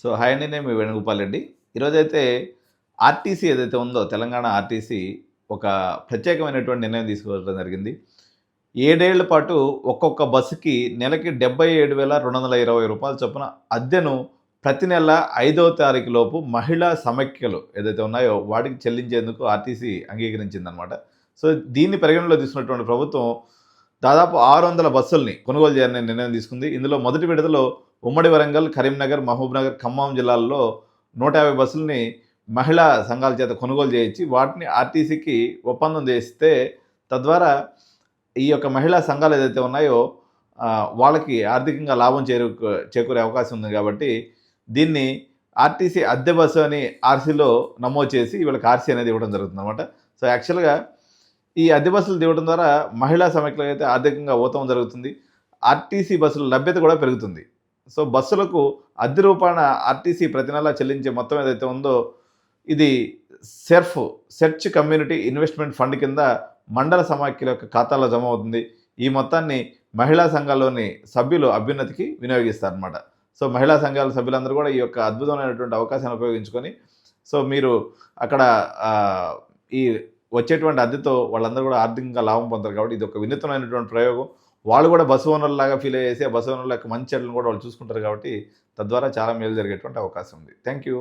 So hi అండి నేను మీ వేణుగోపాల్ రెడ్డి. ఈరోజైతే ఆర్టీసీ ఏదైతే ఉందో తెలంగాణ ఆర్టీసీ ఒక ప్రత్యేకమైనటువంటి నిర్ణయం తీసుకోవడం జరిగింది. ఏడేళ్ళ పాటు ఒక్కొక్క బస్సుకి నెలకి డెబ్బై ఏడు వేల రెండు వందల ఇరవై రూపాయల చొప్పున అద్దెను ప్రతి నెల ఐదవ తారీఖు లోపు మహిళా సమైక్యలు ఏదైతే ఉన్నాయో వాటికి చెల్లించేందుకు ఆర్టీసీ అంగీకరించిందనమాట సో దీన్ని పరిగణనలో తీసుకున్నటువంటి ప్రభుత్వం దాదాపు ఆరు వందల బస్సుల్ని కొనుగోలు చేయాలని నిర్ణయం తీసుకుంది. ఇందులో మొదటి విడతలో ఉమ్మడి వరంగల్ కరీంనగర్ మహబూబ్నగర్ ఖమ్మం జిల్లాల్లో నూట యాభై బస్సుల్ని మహిళా సంఘాల చేత కొనుగోలు చేయించి వాటిని ఆర్టీసీకి ఒప్పందం చేస్తే తద్వారా ఈ యొక్క మహిళా సంఘాలు ఏదైతే ఉన్నాయో వాళ్ళకి ఆర్థికంగా లాభం చేరు చేకూరే అవకాశం ఉంది కాబట్టి దీన్ని ఆర్టీసీ అద్దె బస్సు అని ఆర్సీలో నమోదు చేసి వీళ్ళకి ఆర్సీ అనేది ఇవ్వడం జరుగుతుంది అనమాట సో యాక్చువల్గా ఈ అద్దె బస్సులు దివ్వడం ద్వారా మహిళా సమైక్యులకు అయితే ఆర్థికంగా ఊతం జరుగుతుంది. ఆర్టీసీ బస్సుల లభ్యత కూడా పెరుగుతుంది. సో బస్సులకు అద్దె రూపాన ఆర్టీసీ ప్రతి నెలా చెల్లించే మొత్తం ఏదైతే ఉందో ఇది SERP search community investment fund కింద మండల సమాఖ్యల యొక్క ఖాతాలో జమ అవుతుంది. ఈ మొత్తాన్ని మహిళా సంఘాల్లోని సభ్యులు అభ్యున్నతికి వినియోగిస్తారనమాట సో మహిళా సంఘాల సభ్యులందరూ కూడా ఈ యొక్క అద్భుతమైనటువంటి అవకాశాన్ని ఉపయోగించుకొని సో మీరు అక్కడ ఈ వచ్చేటువంటి అద్దెతో వాళ్ళందరూ కూడా ఆర్థికంగా లాభం పొందారు కాబట్టి ఇది ఒక వినూత్నమైనటువంటి ప్రయోగం. వాళ్ళు కూడా బస్సు ఓనర్లాగా ఫీల్ అయ్యేసి ఆ బస్సు ఓనర్ల యొక్క మంచి చెడ్లను కూడా వాళ్ళు చూసుకుంటారు కాబట్టి తద్వారా చాలా మేలు జరిగేటువంటి అవకాశం ఉంది. Thank you